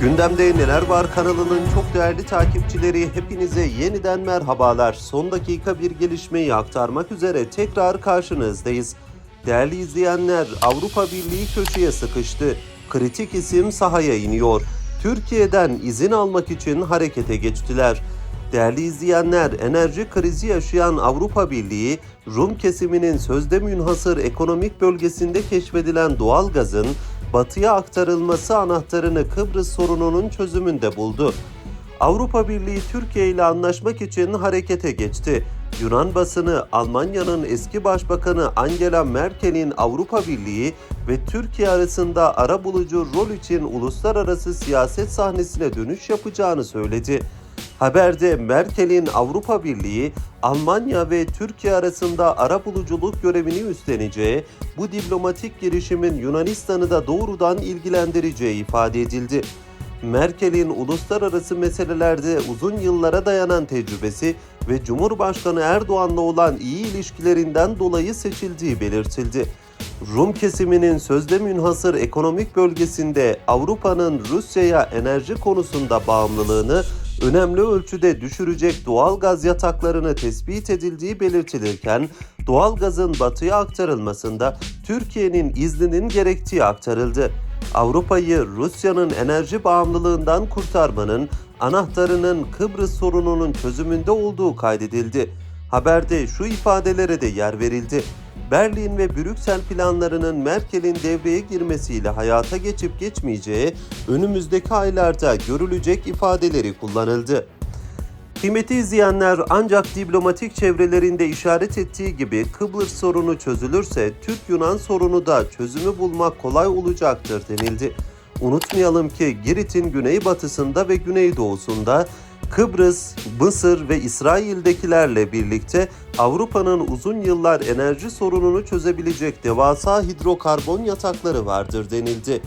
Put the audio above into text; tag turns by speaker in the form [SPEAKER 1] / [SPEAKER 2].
[SPEAKER 1] Gündemde Neler Var kanalının çok değerli takipçileri hepinize yeniden merhabalar. Son dakika bir gelişmeyi aktarmak üzere tekrar karşınızdayız. Değerli izleyenler Avrupa Birliği köşeye sıkıştı. Kritik isim sahaya iniyor. Türkiye'den izin almak için harekete geçtiler. Değerli izleyenler, enerji krizi yaşayan Avrupa Birliği, Rum kesiminin sözde münhasır ekonomik bölgesinde keşfedilen doğal gazın batıya aktarılması anahtarını Kıbrıs sorununun çözümünde buldu. Avrupa Birliği Türkiye ile anlaşmak için harekete geçti. Yunan basını Almanya'nın eski başbakanı Angela Merkel'in Avrupa Birliği ve Türkiye arasında arabulucu rol için uluslararası siyaset sahnesine dönüş yapacağını söyledi. Haberde Merkel'in Avrupa Birliği, Almanya ve Türkiye arasında arabuluculuk görevini üstleneceği, bu diplomatik girişimin Yunanistan'ı da doğrudan ilgilendireceği ifade edildi. Merkel'in uluslararası meselelerde uzun yıllara dayanan tecrübesi ve Cumhurbaşkanı Erdoğan'la olan iyi ilişkilerinden dolayı seçildiği belirtildi. Rum kesiminin sözde münhasır ekonomik bölgesinde Avrupa'nın Rusya'ya enerji konusunda bağımlılığını önemli ölçüde düşürecek doğal gaz yataklarını tespit edildiği belirtilirken doğal gazın batıya aktarılmasında Türkiye'nin izninin gerektiği aktarıldı. Avrupa'yı Rusya'nın enerji bağımlılığından kurtarmanın anahtarının Kıbrıs sorununun çözümünde olduğu kaydedildi. Haberde şu ifadelere de yer verildi. Berlin ve Brüksel planlarının Merkel'in devreye girmesiyle hayata geçip geçmeyeceği önümüzdeki aylarda görülecek ifadeleri kullanıldı. Kıymeti izleyenler ancak diplomatik çevrelerinde işaret ettiği gibi Kıbrıs sorunu çözülürse Türk-Yunan sorunu da çözümü bulmak kolay olacaktır denildi. Unutmayalım ki Girit'in güneybatısında ve güneydoğusunda Kıbrıs, Mısır ve İsrail'dekilerle birlikte Avrupa'nın uzun yıllar enerji sorununu çözebilecek devasa hidrokarbon yatakları vardır denildi.